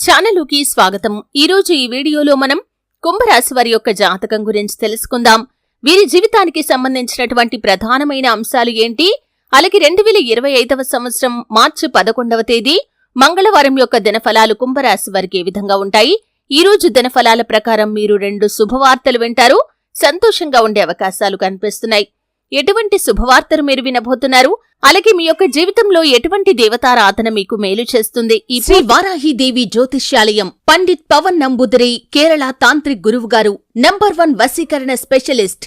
ఛానలుకి స్వాగతం. ఈరోజు ఈ వీడియోలో మనం కుంభరాశి వారి యొక్క జాతకం గురించి తెలుసుకుందాం. వీరి జీవితానికి సంబంధించినటువంటి ప్రధానమైన అంశాలు ఏంటి? అలాగే రెండు వేల ఇరవై ఐదవ సంవత్సరం మార్చి పదకొండవ తేదీ మంగళవారం యొక్క దినఫలాలు కుంభరాశి వారికి ఏ విధంగా ఉంటాయి? ఈ రోజు దినఫలాల ప్రకారం మీరు రెండు శుభవార్తలు వింటారు. సంతోషంగా ఉండే అవకాశాలు కనిపిస్తున్నాయి. ఎటువంటి శుభవార్తలు మీరు వినబోతున్నారు? అలాగే మీ యొక్క జీవితంలో ఎటువంటి దేవతారాధన మీకు మేలు చేస్తుంది? ఈ శ్రీ వారాహి దేవి జ్యోతిష్యాలయం పండిత్ పవన్ నంబుదరి కేరళ తాంత్రిక్ గురువు గారు నంబర్ వన్ వశీకరణ స్పెషలిస్ట్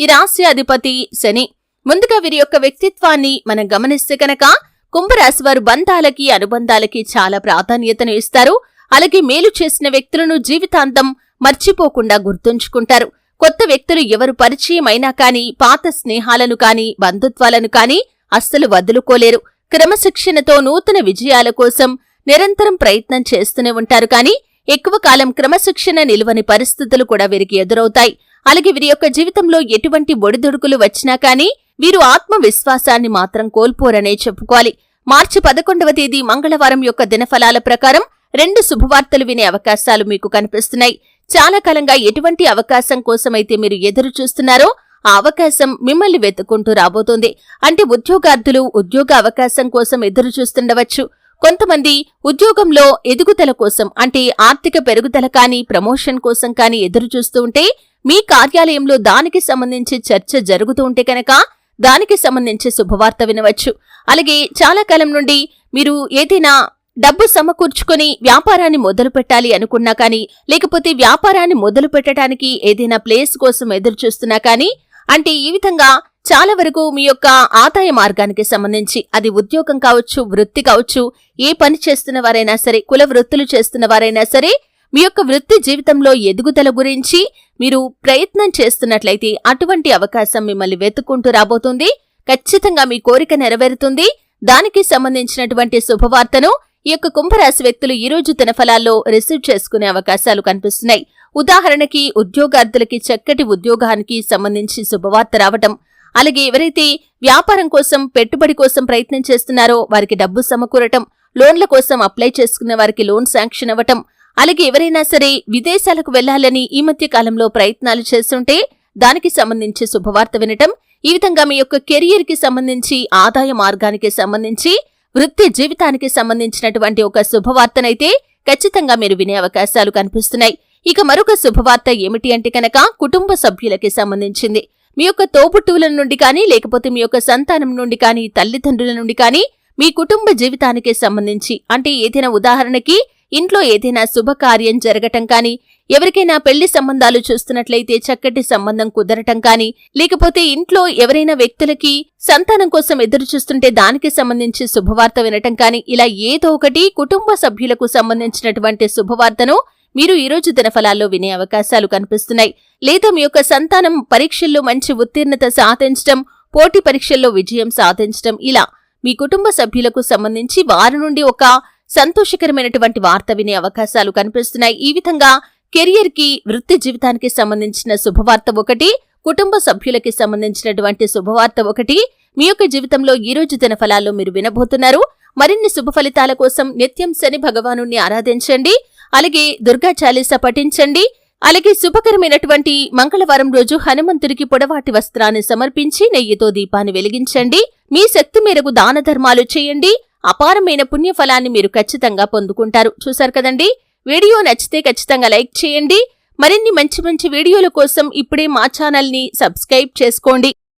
ఈ రాశి అధిపతి శని. ముందుగా వీరి యొక్క వ్యక్తిత్వాన్ని మనం గమనిస్తే కనుక కుంభరాశి వారు బంధాలకి అనుబంధాలకి చాలా ప్రాధాన్యతను ఇస్తారు. అలాగే మేలు చేసిన వ్యక్తులను జీవితాంతం మర్చిపోకుండా గుర్తుంచుకుంటారు. కొత్త వ్యక్తులు ఎవరు పరిచయమైనా కానీ పాత స్నేహాలను కానీ బంధుత్వాలను కానీ అస్సలు వదులుకోలేరు. క్రమశిక్షణతో నూతన విజయాల కోసం నిరంతరం ప్రయత్నం చేస్తూనే ఉంటారు. కానీ ఎక్కువ కాలం క్రమశిక్షణ నిలువని పరిస్థితులు కూడా వీరికి ఎదురవుతాయి. అలాగే వీరి యొక్క జీవితంలో ఎటువంటి ఒడిదుడుకులు వచ్చినా కానీ వీరు ఆత్మవిశ్వాసాన్ని మాత్రం కోల్పోరనే చెప్పుకోవాలి. మార్చి పదకొండవ తేదీ మంగళవారం యొక్క దినఫలాల ప్రకారం రెండు శుభవార్తలు వినే అవకాశాలు మీకు కనిపిస్తున్నాయి. చాలా కాలంగా ఎటువంటి అవకాశం కోసమైతే మీరు ఎదురు చూస్తున్నారో ఆ అవకాశం మిమ్మల్ని వెతుక్కుంటూ రాబోతోంది. అంటే ఉద్యోగార్థులు ఉద్యోగ అవకాశం కోసం ఎదురు చూస్తుండవచ్చు. కొంతమంది ఉద్యోగంలో ఎదుగుదల కోసం అంటే ఆర్థిక పెరుగుదల కానీ ప్రమోషన్ కోసం కానీ ఎదురు చూస్తూ ఉంటే మీ కార్యాలయంలో దానికి సంబంధించి చర్చ జరుగుతూ ఉంటే కనుక దానికి సంబంధించి శుభవార్త వినవచ్చు. అలాగే చాలా కాలం నుండి మీరు ఏదైనా డబ్బు సమకూర్చుకొని వ్యాపారాన్ని మొదలు పెట్టాలి అనుకున్నా కానీ లేకపోతే వ్యాపారాన్ని మొదలు పెట్టడానికి ఏదైనా ప్లేస్ కోసం ఎదురు చూస్తున్నా కానీ అంటే ఈ విధంగా చాలా వరకు మీ యొక్క ఆదాయ మార్గానికి సంబంధించి అది ఉద్యోగం కావచ్చు వృత్తి కావచ్చు ఏ పని చేస్తున్న వారైనా సరే కుల వృత్తులు చేస్తున్న వారైనా సరే మీ యొక్క వృత్తి జీవితంలో ఎదుగుదల గురించి మీరు ప్రయత్నం చేస్తున్నట్లయితే అటువంటి అవకాశం మిమ్మల్ని వెతుక్కుంటూ రాబోతుంది. ఖచ్చితంగా మీ కోరిక నెరవేరుతుంది. దానికి సంబంధించినటువంటి శుభవార్తను ఈ యొక్క కుంభరాశి వ్యక్తులు ఈ రోజు ఫలాల్లో రిసీవ్ చేసుకునే అవకాశాలు కనిపిస్తున్నాయి. ఉదాహరణకి ఉద్యోగార్థులకి చక్కటి ఉద్యోగానికి సంబంధించి శుభవార్త రావటం అలాగే ఎవరైతే వ్యాపారం కోసం పెట్టుబడి కోసం ప్రయత్నం చేస్తున్నారో వారికి డబ్బు సమకూరటం లోన్ల కోసం అప్లై చేసుకున్న వారికి లోన్ శాంక్షన్ అవ్వటం అలాగే ఎవరైనా సరే విదేశాలకు వెళ్ళాలని ఈ మధ్య కాలంలో ప్రయత్నాలు చేస్తుంటే దానికి సంబంధించి శుభవార్త వినటం ఈ విధంగా మీ యొక్క కెరియర్కి సంబంధించి ఆదాయ మార్గానికి సంబంధించి వృత్తి జీవితానికి సంబంధించినటువంటి ఒక శుభవార్తనైతే ఖచ్చితంగా మీరు వినే అవకాశాలు కనిపిస్తున్నాయి. ఇక మరొక శుభవార్త ఏమిటి అంటే కనుక కుటుంబ సభ్యులకి సంబంధించింది. మీ యొక్క తోబుట్టువుల నుండి కానీ లేకపోతే మీ యొక్క సంతానం నుండి కానీ తల్లిదండ్రుల నుండి కానీ మీ కుటుంబ జీవితానికి సంబంధించి అంటే ఏదైనా ఉదాహరణకి ఇంట్లో ఏదైనా శుభకార్యం జరగటం కానీ ఎవరికైనా పెళ్ళి సంబంధాలు చూస్తున్నట్లయితే చక్కటి సంబంధం కుదరటం కానీ లేకపోతే ఇంట్లో ఎవరైనా వ్యక్తులకి సంతానం కోసం ఎదురు చూస్తుంటే దానికి సంబంధించి శుభవార్త వినటం కానీ ఇలా ఏదో ఒకటి కుటుంబ సభ్యులకు సంబంధించినటువంటి శుభవార్తను మీరు ఈరోజు దినఫలాల్లో వినే అవకాశాలు కనిపిస్తున్నాయి. లేదా మీ యొక్క సంతానం పరీక్షల్లో మంచి ఉత్తీర్ణత సాధించడం పోటీ పరీక్షల్లో విజయం సాధించడం ఇలా మీ కుటుంబ సభ్యులకు సంబంధించి వారి నుండి ఒక సంతోషకరమైనటువంటి వార్త వినే అవకాశాలు కనిపిస్తున్నాయి. ఈ విధంగా కెరియర్కి వృత్తి జీవితానికి సంబంధించిన శుభవార్త ఒకటి కుటుంబ సభ్యులకి సంబంధించినటువంటి శుభవార్త ఒకటి మీ యొక్క జీవితంలో ఈ రోజు దిన ఫలాల్లో మీరు వినబోతున్నారు. మరిన్ని శుభ ఫలితాల కోసం నిత్యం శని భగవాను ఆరాధించండి. అలాగే దుర్గా చాలీస పఠించండి. అలాగే శుభకరమైనటువంటి మంగళవారం రోజు హనుమంతుడికి పొడవాటి వస్త్రాన్ని సమర్పించి నెయ్యితో దీపాన్ని వెలిగించండి. మీ శక్తి మేరకు దాన ధర్మాలు చేయండి. అపారమైన పుణ్యఫలాన్ని మీరు ఖచ్చితంగా పొందుకుంటారు. చూశారు కదండి? వీడియో నచ్చితే ఖచ్చితంగా లైక్ చేయండి. మరిన్ని మంచి మంచి వీడియోల కోసం ఇప్పుడే మా ఛానల్ని సబ్స్క్రైబ్ చేసుకోండి.